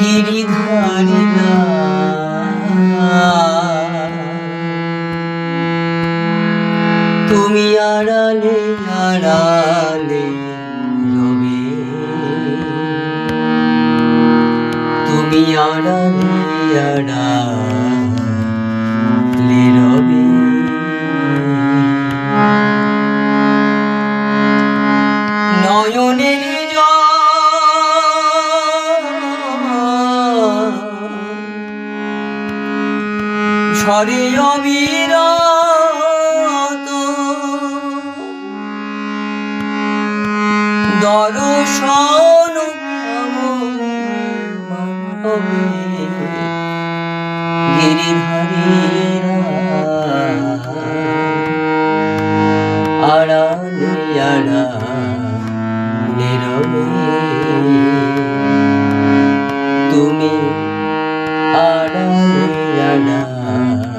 গিরিধারী তুমি আড়ালে আড়ালে রবে। তুমি আড়ালে আড়ালে নয়নের ঝরে অবিরত। দর্শন গিরিধারীরা আড়ালে। তুমি তুমি আড়ালে